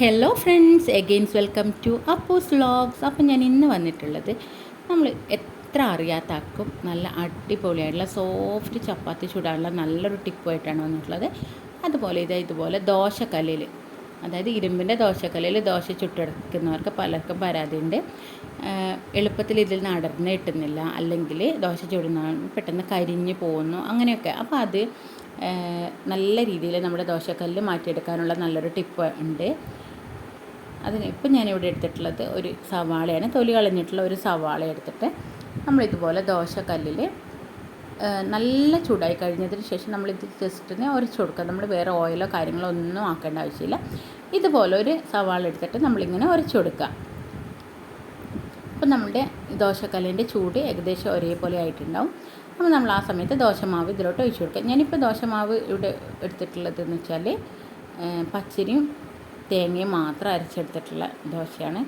Hello friends again welcome to അപ്പോസ് vlogs അപ്പം ഞാൻ ഇന്ന് വന്നിട്ടുള്ളത് നമ്മൾ എത്ര അറിയാത്ത ആക്കും നല്ല അടിപൊളിയായിട്ടുള്ള സോഫ്റ്റ് ചപ്പാത്തി ചൂടാനുള്ള നല്ലൊരു ടിപ്പുമായിട്ടാണ് വന്നിട്ടുള്ളത്. അതുപോലെ ഇത് ഇതുപോലെ ദോശക്കല്ലിൽ അതായത് ഇരുമ്പിന്റെ ദോശക്കല്ലിൽ ദോശ ചുട്ടെടുക്കുന്നവർക്ക് പലർക്കും പരാതിയുണ്ട്. എളുപ്പത്തിൽ ഇതിൽ നിന്ന് അടർന്ന് കിട്ടുന്നില്ല. അല്ലെങ്കിൽ ദോശ ചുടുന്ന പെട്ടെന്ന് കരിഞ്ഞു പോകുന്നു. അങ്ങനെയൊക്കെ. അപ്പോൾ അത് നല്ല രീതിയിൽ നമ്മുടെ ദോശക്കല്ല് മാറ്റിയെടുക്കാനുള്ള നല്ലൊരു ടിപ്പ് ഉണ്ട്. അതിന് ഇപ്പം ഞാനിവിടെ എടുത്തിട്ടുള്ളത് ഒരു സവാളയാണ്. തൊലി കളഞ്ഞിട്ടുള്ള ഒരു സവാള എടുത്തിട്ട് നമ്മളിതുപോലെ ദോശക്കല്ലിൽ നല്ല ചൂടായി കഴിഞ്ഞതിന് ശേഷം നമ്മളിത് ജസ്റ്റ് ഒന്ന് ഉരച്ച് കൊടുക്കുക. നമ്മൾ വേറെ ഓയിലോ കാര്യങ്ങളോ ഒന്നും ആക്കേണ്ട ആവശ്യമില്ല. ഇതുപോലെ ഒരു സവാള എടുത്തിട്ട് നമ്മളിങ്ങനെ ഉരച്ച് കൊടുക്കുക. അപ്പം നമ്മുടെ ദോശക്കല്ലിന്റെ ചൂട് ഏകദേശം ഒരേപോലെ ആയിട്ടുണ്ടാവും. അപ്പോൾ നമ്മൾ ആ സമയത്ത് ദോശമാവ് ഇതിലോട്ട് ഒഴിച്ച് കൊടുക്കുക. ഞാനിപ്പോൾ ദോശമാവ് ഇവിടെ എടുത്തിട്ടുള്ളത് എന്ന് വെച്ചാൽ പച്ചരിയും തേങ്ങയും മാത്രം അരച്ചെടുത്തിട്ടുള്ള ദോശയാണ്.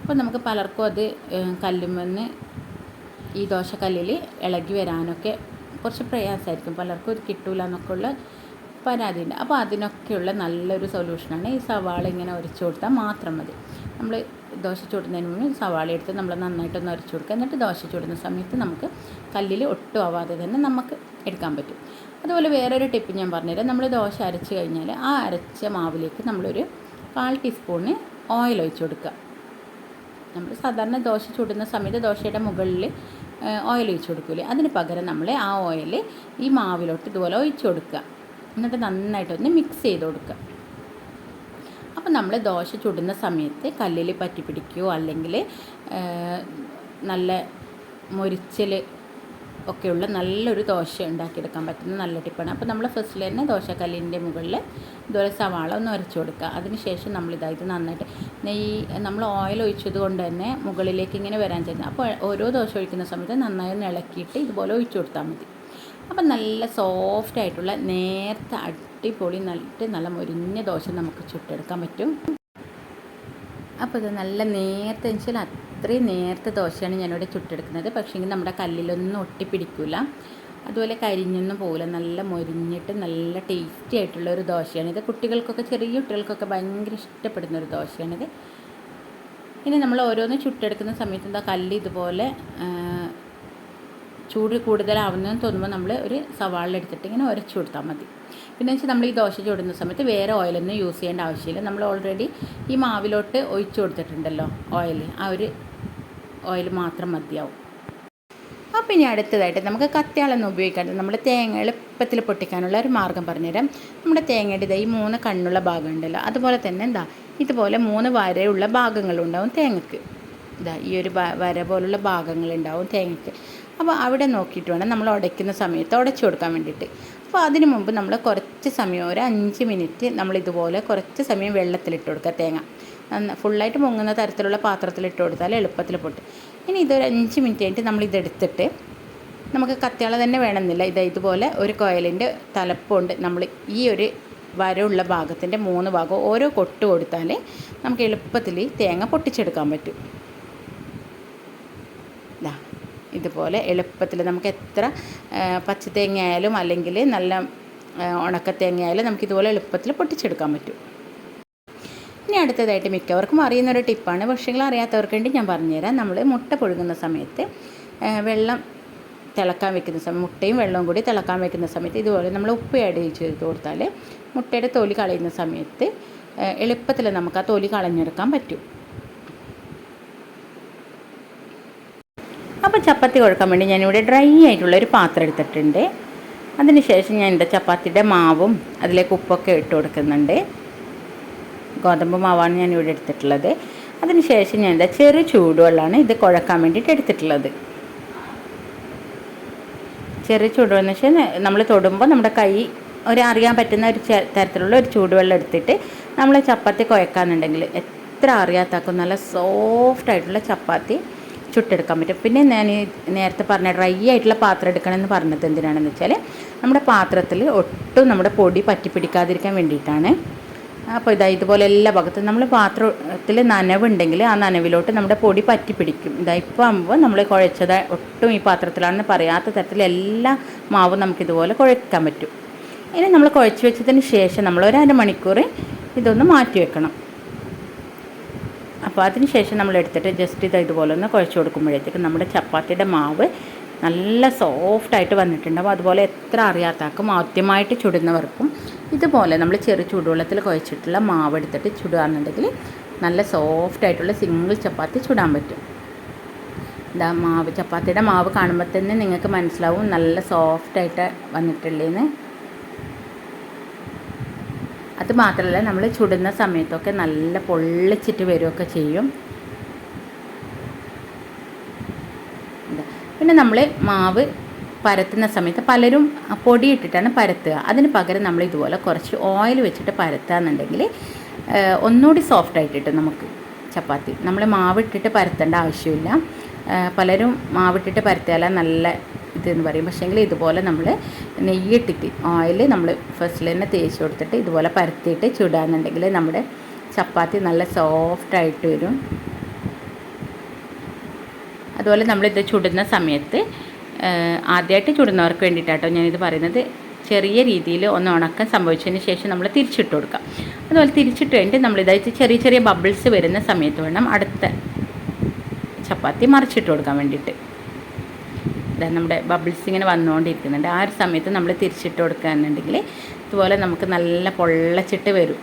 അപ്പോൾ നമുക്ക് പലർക്കും അത് കല്ലുമെന്ന് ഈ ദോശക്കല്ലിൽ ഇളകി വരാനൊക്കെ കുറച്ച് പ്രയാസമായിരിക്കും. പലർക്കും ഇത് കിട്ടൂല എന്നൊക്കെയുള്ള പരാതി പരാതിയുണ്ട്. അപ്പോൾ അതിനൊക്കെയുള്ള നല്ലൊരു സൊല്യൂഷനാണ് ഈ സവാള ഇങ്ങനെ ഉരച്ചു കൊടുത്താൽ മാത്രം മതി. നമ്മൾ ദോശ ചൂടുന്നതിന് മുന്നേ സവാള എടുത്ത് നമ്മൾ നന്നായിട്ടൊന്ന് ഉരച്ചു കൊടുക്കുക. എന്നിട്ട് ദോശ ചൂടുന്ന സമയത്ത് നമുക്ക് കല്ലിൽ ഒട്ടും ആവാതെ തന്നെ നമുക്ക് എടുക്കാൻ പറ്റും. അതുപോലെ വേറൊരു ടിപ്പ് ഞാൻ പറഞ്ഞുതരാം. നമ്മൾ ദോശ അരച്ച് കഴിഞ്ഞാൽ ആ അരച്ച മാവിലേക്ക് നമ്മളൊരു കാൽ ടീസ്പൂണ് ഓയിൽ ഒഴിച്ച് കൊടുക്കുക. നമ്മൾ സാധാരണ ദോശ ചുടുന്ന സമയത്ത് ദോശയുടെ മുകളിൽ ഓയിൽ ഒഴിച്ച് കൊടുക്കില്ലേ അതിന് പകരം നമ്മൾ ആ ഓയിൽ ഈ മാവിലോട്ട് ഇതുപോലെ ഒഴിച്ച് കൊടുക്കുക. എന്നിട്ട് നന്നായിട്ടൊന്ന് മിക്സ് ചെയ്ത് കൊടുക്കുക. അപ്പം നമ്മൾ ദോശ ചുടുന്ന സമയത്ത് കല്ലിൽ പറ്റി പിടിക്കുകയോ അല്ലെങ്കിൽ നല്ല മൊരിച്ചൽ ഒക്കെയുള്ള നല്ലൊരു ദോശ ഉണ്ടാക്കിയെടുക്കാൻ പറ്റുന്ന നല്ല ടിപ്പാണ്. അപ്പോൾ നമ്മൾ ഫസ്റ്റിൽ തന്നെ ദോശക്കല്ലിന്റെ മുകളിൽ ഇതുപോലെ സവാള ഒന്ന് ഉരച്ചു കൊടുക്കുക. അതിന് ശേഷം നമ്മൾ ഇതായത് നന്നായിട്ട് നെയ്യ് നമ്മൾ ഓയിൽ ഒഴിച്ചത് കൊണ്ട് തന്നെ മുകളിലേക്ക് ഇങ്ങനെ വരാൻ ചെയ്യുന്നത്. അപ്പോൾ ഓരോ ദോശ ഒഴിക്കുന്ന സമയത്ത് നന്നായി ഒന്ന് ഇളക്കിയിട്ട് ഇതുപോലെ ഒഴിച്ചു കൊടുത്താൽ മതി. അപ്പം നല്ല സോഫ്റ്റ് ആയിട്ടുള്ള നേരത്തെ അടിപൊളി നല്ലിട്ട് നല്ല മൊരിഞ്ഞ ദോശ നമുക്ക് ചുട്ടെടുക്കാൻ പറ്റും. അപ്പോൾ ഇത് നല്ല നേരത്തെ വെച്ചാൽ അത്രയും നേരത്തെ ദോശയാണ് ഞാനിവിടെ ചുട്ടെടുക്കുന്നത്. പക്ഷേങ്കിൽ നമ്മുടെ കല്ലിലൊന്നും ഒട്ടിപ്പിടിക്കില്ല അതുപോലെ കരിഞ്ഞൊന്നും പോകില്ല. നല്ല മൊരിഞ്ഞിട്ട് നല്ല ടേസ്റ്റി ആയിട്ടുള്ള ഒരു ദോശയാണിത് കുട്ടികൾക്കൊക്കെ ചെറിയ കുട്ടികൾക്കൊക്കെ ഭയങ്കര ഇഷ്ടപ്പെടുന്ന ഒരു ദോശയാണിത് ഇനി നമ്മൾ ഓരോന്ന് ചുട്ടെടുക്കുന്ന സമയത്ത് എന്താ കല്ല് ഇതുപോലെ ചൂട് കൂടുതലാവുന്നതെന്ന് തോന്നുമ്പോൾ നമ്മൾ ഒരു സവാളിൽ എടുത്തിട്ട് ഇങ്ങനെ ഉരച്ചു കൊടുത്താൽ മതി. പിന്നെ വെച്ചാൽ നമ്മൾ ഈ ദോശ ചൂടുന്ന സമയത്ത് വേറെ ഓയിലൊന്നും യൂസ് ചെയ്യേണ്ട ആവശ്യമില്ല. നമ്മൾ ഓൾറെഡി ഈ മാവിലോട്ട് ഒഴിച്ചു കൊടുത്തിട്ടുണ്ടല്ലോ ഓയിൽ ആ ഒരു ഓയിൽ മാത്രം മതിയാവും. അപ്പോൾ ഇനി അടുത്തതായിട്ട് നമുക്ക് കത്തിയാളൊന്നും ഉപയോഗിക്കാണ്ട് നമ്മൾ തേങ്ങ എളുപ്പത്തിൽ പൊട്ടിക്കാനുള്ള ഒരു മാർഗം പറഞ്ഞുതരാം. നമ്മുടെ തേങ്ങയുടെ ഈ മൂന്ന് കണ്ണുള്ള ഭാഗം ഉണ്ടല്ലോ. അതുപോലെ തന്നെ എന്താ? ഇതുപോലെ മൂന്ന് വരയുള്ള ഭാഗങ്ങളുണ്ടാവും തേങ്ങക്ക്. ഇതാ ഈ ഒരു വര പോലുള്ള ഭാഗങ്ങളുണ്ടാവും തേങ്ങക്ക്. അപ്പോൾ അവിടെ നോക്കിയിട്ട് വേണം നമ്മൾ ഉടയ്ക്കുന്ന സമയത്ത് ഉടച്ചു കൊടുക്കാൻ വേണ്ടിയിട്ട്. അപ്പോൾ അതിന് മുമ്പ് നമ്മൾ കുറച്ച് സമയം ഒരു അഞ്ച് മിനിറ്റ് നമ്മൾ ഇതുപോലെ കുറച്ച് സമയം വെള്ളത്തിലിട്ട് കൊടുക്കുക തേങ്ങ. ഫുള്ളായിട്ട് മുങ്ങുന്ന തരത്തിലുള്ള പാത്രത്തിലിട്ട് കൊടുത്താൽ എളുപ്പത്തിൽ പൊട്ടും. ഇനി ഇതൊരു അഞ്ച് മിനിറ്റ് കഴിഞ്ഞിട്ട് നമ്മൾ ഇതെടുത്തിട്ട് നമുക്ക് കത്തിയാള തന്നെ വേണമെന്നില്ല. ഇത് ഇതുപോലെ ഒരു കോയലിന്റെ തലപ്പുണ്ട്. നമ്മൾ ഈ ഒരു വരയുള്ള ഭാഗത്തിന്റെ മൂന്ന് ഭാഗം ഓരോ കൊട്ട് കൊടുത്താൽ നമുക്ക് എളുപ്പത്തിൽ തേങ്ങ പൊട്ടിച്ചെടുക്കാൻ പറ്റും. ഇതാ ഇതുപോലെ എളുപ്പത്തിൽ നമുക്ക് എത്ര പച്ചത്തേങ്ങ ആയാലും അല്ലെങ്കിൽ നല്ല ഉണക്കത്തേങ്ങ ആയാലും നമുക്ക് ഇതുപോലെ എളുപ്പത്തിൽ പൊട്ടിച്ചെടുക്കാൻ പറ്റും. ഇനി അടുത്തതായിട്ട് മിക്കവർക്കും അറിയുന്നൊരു ടിപ്പാണ്. പക്ഷേ അറിയാത്തവർക്ക് വേണ്ടി ഞാൻ പറഞ്ഞുതരാം. നമ്മൾ മുട്ട പുഴുങ്ങുന്ന സമയത്ത് വെള്ളം തിളക്കാൻ വെക്കുന്ന സമയം മുട്ടയും വെള്ളവും കൂടി തിളക്കാൻ വെക്കുന്ന സമയത്ത് ഇതുപോലെ നമ്മൾ ഉപ്പ് ആഡ് ചെയ്ത് കൊടുത്താൽ മുട്ടയുടെ തൊലി കളയുന്ന സമയത്ത് എളുപ്പത്തിൽ നമുക്ക് ആ തൊലി കളഞ്ഞെടുക്കാൻ പറ്റും അപ്പോൾ ചപ്പാത്തി കുഴക്കാൻ വേണ്ടി ഞാനിവിടെ ഡ്രൈ ആയിട്ടുള്ള ഒരു പാത്രം എടുത്തിട്ടുണ്ട്. അതിനുശേഷം ഞാൻ എന്റെ ചപ്പാത്തിയുടെ മാവും അതിലേക്ക് ഉപ്പൊക്കെ ഇട്ട് കൊടുക്കുന്നുണ്ട്. ഗോതമ്പ് മാവാണ് ഞാൻ ഇവിടെ എടുത്തിട്ടുള്ളത് അതിനുശേഷം ഞാൻ എന്റെ ചെറു ചൂടുവെള്ളമാണ് ഇത് കുഴക്കാൻ വേണ്ടിയിട്ട് എടുത്തിട്ടുള്ളത്. ചെറിയ ചൂടുവെള്ളം വെച്ചാൽ നമ്മൾ തൊടുമ്പോൾ നമ്മുടെ കൈ ഒരു അറിയാൻ പറ്റുന്ന ഒരു തരത്തിലുള്ള ഒരു ചൂടുവെള്ളം എടുത്തിട്ട് നമ്മൾ ചപ്പാത്തി കുഴക്കാന്നുണ്ടെങ്കിൽ എത്ര അറിയാത്താക്കും നല്ല സോഫ്റ്റ് ആയിട്ടുള്ള ചപ്പാത്തി ചുട്ടെടുക്കാൻ പറ്റും. പിന്നെ ഞാൻ നേരത്തെ പറഞ്ഞ ഡ്രൈ ആയിട്ടുള്ള പാത്രം എടുക്കണമെന്ന് പറഞ്ഞത് എന്തിനാണെന്ന് വെച്ചാൽ നമ്മുടെ പാത്രത്തിൽ ഒട്ടും നമ്മുടെ പൊടി പറ്റി പിടിക്കാതിരിക്കാൻ വേണ്ടിയിട്ടാണ്. അപ്പോൾ ഇതാ ഇതുപോലെ എല്ലാ ഭാഗത്തും നമ്മൾ പാത്രത്തിൽ നനവുണ്ടെങ്കിൽ ആ നനവിലോട്ട് നമ്മുടെ പൊടി പറ്റി പിടിക്കും ഇതാ ഇപ്പോൾ ആകുമ്പോൾ നമ്മൾ കുഴച്ചത് ഒട്ടും ഈ പാത്രത്തിലാണെന്ന് പറയാത്ത തരത്തിൽ എല്ലാ മാവും നമുക്കിതുപോലെ കുഴക്കാൻ പറ്റും. ഇനി നമ്മൾ കുഴച്ച് വെച്ചതിന് ശേഷം നമ്മൾ ഒരു അരമണിക്കൂർ ഇതൊന്ന് മാറ്റി വെക്കണം. അപ്പോൾ അതിന് ശേഷം നമ്മൾ എടുത്തിട്ട് ജസ്റ്റ് ഇത് ഇതുപോലെ ഒന്ന് കുഴച്ച് കൊടുക്കുമ്പോഴത്തേക്കും നമ്മുടെ ചപ്പാത്തിയുടെ മാവ് നല്ല സോഫ്റ്റായിട്ട് വന്നിട്ടുണ്ടാവും അതുപോലെ എത്ര അറിയാത്താക്കും ആദ്യമായിട്ട് ചുടുന്നവർക്കും ഇതുപോലെ നമ്മൾ ചെറു ചൂടുവെള്ളത്തിൽ കുഴച്ചിട്ടുള്ള മാവ് എടുത്തിട്ട് ചുടുകയാണെന്നുണ്ടെങ്കിൽ നല്ല സോഫ്റ്റായിട്ടുള്ള സിംഗിൾ ചപ്പാത്തി ചുടാൻ പറ്റും. ഇതാ മാവ് ചപ്പാത്തിയുടെ മാവ് കാണുമ്പോൾ തന്നെ നിങ്ങൾക്ക് മനസ്സിലാവും നല്ല സോഫ്റ്റായിട്ട് വന്നിട്ടുള്ളതെന്ന് അത് മാത്രമല്ല നമ്മൾ ചുടുന്ന സമയത്തൊക്കെ നല്ല പൊള്ളിച്ചിട്ട് വരികയൊക്കെ ചെയ്യും. പിന്നെ നമ്മൾ മാവ് പരത്തുന്ന സമയത്ത് പലരും പൊടി ഇട്ടിട്ടാണ് പരത്തുക. അതിന് പകരം നമ്മൾ ഇതുപോലെ കുറച്ച് ഓയിൽ വെച്ചിട്ട് പരത്തുകയെന്നുണ്ടെങ്കിൽ ഒന്നുകൂടി സോഫ്റ്റായിട്ട് കിട്ടും നമുക്ക് ചപ്പാത്തി. നമ്മൾ മാവിട്ടിട്ട് പരത്തേണ്ട ആവശ്യമില്ല. പലരും മാവിട്ടിട്ട് പരത്തിയാൽ നല്ല ഇതെന്ന് പറയും. പക്ഷേങ്കിൽ ഇതുപോലെ നമ്മൾ നെയ്യിട്ടിട്ട് ഓയിൽ നമ്മൾ ഫസ്റ്റിൽ തന്നെ തേച്ച് കൊടുത്തിട്ട് ഇതുപോലെ പരത്തിയിട്ട് ചുടാന്നുണ്ടെങ്കിൽ നമ്മുടെ ചപ്പാത്തി നല്ല സോഫ്റ്റായിട്ട് വരും. അതുപോലെ നമ്മളിത് ചുടുന്ന സമയത്ത് ആദ്യമായിട്ട് ചുടുന്നവർക്ക് വേണ്ടിയിട്ടാട്ടോ ഞാനിത് പറയുന്നത്. ചെറിയ രീതിയിൽ ഒന്ന് ഉണക്കം സംഭവിച്ചതിന് ശേഷം നമ്മൾ തിരിച്ചിട്ട് കൊടുക്കാം. അതുപോലെ തിരിച്ചിട്ട് കഴിഞ്ഞിട്ട് നമ്മളിതായിട്ട് ചെറിയ ചെറിയ ബബിൾസ് വരുന്ന സമയത്ത് വേണം അടുത്ത ചപ്പാത്തി മറിച്ചിട്ട് കൊടുക്കാൻ വേണ്ടിയിട്ട്. നമ്മുടെ ബബിൾസ് ഇങ്ങനെ വന്നുകൊണ്ടിരിക്കുന്നുണ്ട്. ആ ഒരു സമയത്ത് നമ്മൾ തിരിച്ചിട്ട് കൊടുക്കുകയാണെന്നുണ്ടെങ്കിൽ ഇതുപോലെ നമുക്ക് നല്ല പൊള്ളച്ചിട്ട് വരും.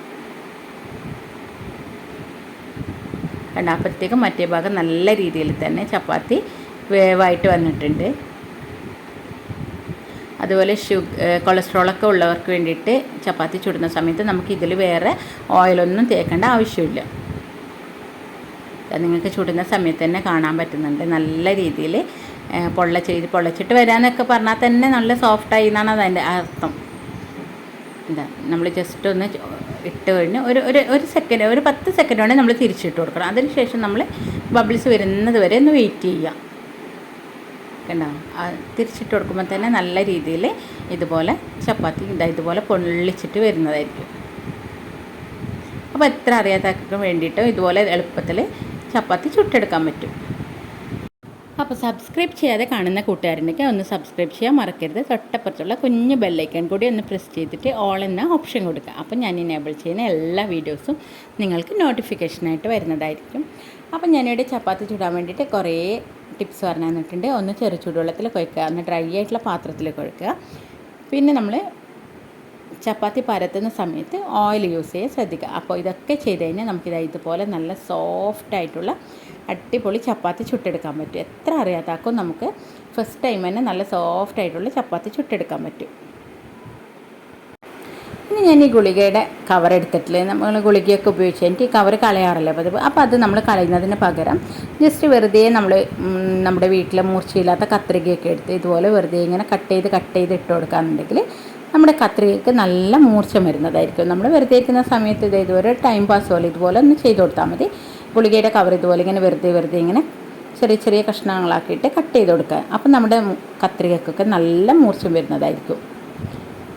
കണ്ട? അപ്പോഴത്തേക്കും മറ്റേ ഭാഗം നല്ല രീതിയിൽ തന്നെ ചപ്പാത്തി വേവായിട്ട് വന്നിട്ടുണ്ട്. അതുപോലെ ഷു കൊളസ്ട്രോളൊക്കെ ഉള്ളവർക്ക് വേണ്ടിയിട്ട് ചപ്പാത്തി ചുടുന്ന സമയത്ത് നമുക്ക് ഇതിൽ വേറെ ഓയിലൊന്നും തേക്കേണ്ട ആവശ്യമില്ല. നിങ്ങൾക്ക് ചുടുന്ന സമയത്ത് തന്നെ കാണാൻ പറ്റുന്നുണ്ട്. നല്ല രീതിയിൽ പൊള്ള ചെയ്ത് പൊള്ളച്ചിട്ട് വരാനൊക്കെ പറഞ്ഞാൽ തന്നെ നല്ല സോഫ്റ്റായി എന്നാണ് അതിന്റെ അർത്ഥം. എന്താ നമ്മൾ ജസ്റ്റ് ഒന്ന് ഇട്ട് കഴിഞ്ഞ് ഒരു ഒരു ഒരു സെക്കൻഡ് ഒരു പത്ത് സെക്കൻഡ് വേണേൽ നമ്മൾ തിരിച്ചിട്ട് കൊടുക്കണം. അതിന് ശേഷം നമ്മൾ ബബിൾസ് വരുന്നത് വരെ ഒന്ന് വെയിറ്റ് ചെയ്യാം. കണ്ടോ? ആ തിരിച്ചിട്ട് കൊടുക്കുമ്പോൾ തന്നെ നല്ല രീതിയിൽ ഇതുപോലെ ചപ്പാത്തി ഇതാ ഇതുപോലെ പൊള്ളിച്ചിട്ട് വരുന്നതായിരിക്കും. അപ്പോൾ എത്ര അറിയാത്തക്കും വേണ്ടിയിട്ട് ഇതുപോലെ എളുപ്പത്തിൽ ചപ്പാത്തി ചുട്ടെടുക്കാൻ പറ്റും. അപ്പോൾ സബ്സ്ക്രൈബ് ചെയ്യാതെ കാണുന്ന കൂട്ടുകാരുണ്ടെങ്കിൽ ഒന്ന് സബ്സ്ക്രൈബ് ചെയ്യാൻ മറക്കരുത്. തൊട്ടപ്പുറത്തുള്ള കുഞ്ഞു ബെല്ലൈക്കൺ കൂടി ഒന്ന് പ്രസ് ചെയ്തിട്ട് ഓൾ എന്ന ഓപ്ഷൻ കൊടുക്കുക. അപ്പോൾ ഞാൻ ഇനേബിൾ ചെയ്യുന്ന എല്ലാ വീഡിയോസും നിങ്ങൾക്ക് നോട്ടിഫിക്കേഷനായിട്ട് വരുന്നതായിരിക്കും. അപ്പോൾ ഞാനിവിടെ ചപ്പാത്തി ചൂടാൻ വേണ്ടിയിട്ട് കുറേ ടിപ്സ് പറഞ്ഞു തന്നിട്ടുണ്ട്. ഒന്ന് ചെറു ചൂടുവെള്ളത്തിൽ കുഴക്കുക ഒന്ന് ഡ്രൈ ആയിട്ടുള്ള പാത്രത്തിൽ കുഴക്കുക പിന്നെ നമ്മൾ ചപ്പാത്തി പരത്തുന്ന സമയത്ത് ഓയിൽ യൂസ് ചെയ്യാൻ ശ്രദ്ധിക്കുക. അപ്പോൾ ഇതൊക്കെ ചെയ്ത് കഴിഞ്ഞാൽ നമുക്കിത് ഇതുപോലെ നല്ല സോഫ്റ്റ് ആയിട്ടുള്ള അടിപൊളി ചപ്പാത്തി ചുട്ടെടുക്കാൻ പറ്റും. എത്ര അറിയാത്താക്കും നമുക്ക് ഫസ്റ്റ് ടൈം തന്നെ നല്ല സോഫ്റ്റ് ആയിട്ടുള്ള ചപ്പാത്തി ചുട്ടെടുക്കാൻ പറ്റും. ഇനി ഞാൻ ഈ ഗുളികയുടെ കവർ എടുത്തിട്ടില്ലേ? നമ്മൾ ഗുളികയൊക്കെ ഉപയോഗിച്ച് എനിക്ക് ഈ കവർ കളയാറില്ല? പതിവ് അപ്പോൾ അത് നമ്മൾ കളയുന്നതിന് പകരം ജസ്റ്റ് വെറുതെ നമ്മൾ നമ്മുടെ വീട്ടിലെ മൂർച്ചയില്ലാത്ത കത്രികയൊക്കെ എടുത്ത് ഇതുപോലെ വെറുതെ ഇങ്ങനെ കട്ട് ചെയ്ത് കട്ട് ചെയ്ത് ഇട്ട് കൊടുക്കുകയാണെന്നുണ്ടെങ്കിൽ നമ്മുടെ കത്രികയ്ക്ക് നല്ല മൂർച്ച വരുന്നതായിരിക്കും. നമ്മൾ വെറുതെ ഇരിക്കുന്ന സമയത്ത് ഇത് ഇതുപോലെ ടൈം പാസ് പോലെ ഇതുപോലെ ഒന്ന് ചെയ്ത് കൊടുത്താൽ മതി. ഗുളികയുടെ കവർ ഇതുപോലെ ഇങ്ങനെ വെറുതെ വെറുതെ ഇങ്ങനെ ചെറിയ ചെറിയ കഷ്ണങ്ങളാക്കിയിട്ട് കട്ട് ചെയ്ത് കൊടുക്കുക. അപ്പം നമ്മുടെ കത്രികയ്ക്കൊക്കെ നല്ല മൂർച്ചം വരുന്നതായിരിക്കും.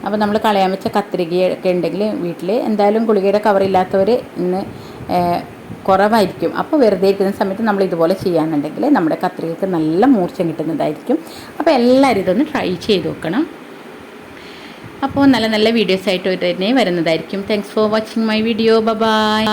അപ്പോൾ നമ്മൾ കളയാൻ വെച്ച കത്രികയൊക്കെ ഉണ്ടെങ്കിൽ വീട്ടിൽ എന്തായാലും ഗുളികയുടെ കവറില്ലാത്തവർ ഇന്ന് കുറവായിരിക്കും. അപ്പോൾ വെറുതെ ഇരിക്കുന്ന സമയത്ത് നമ്മൾ ഇതുപോലെ ചെയ്യാന്നുണ്ടെങ്കിൽ നമ്മുടെ കത്രികയ്ക്ക് നല്ല മൂർച്ചം കിട്ടുന്നതായിരിക്കും. അപ്പോൾ എല്ലാവരും ഇതൊന്ന് ട്രൈ ചെയ്ത് നോക്കണം. അപ്പോൾ നല്ല നല്ല വീഡിയോസ് ആയിട്ട് തന്നെ വരുന്നതായിരിക്കും. Thanks for watching my video bye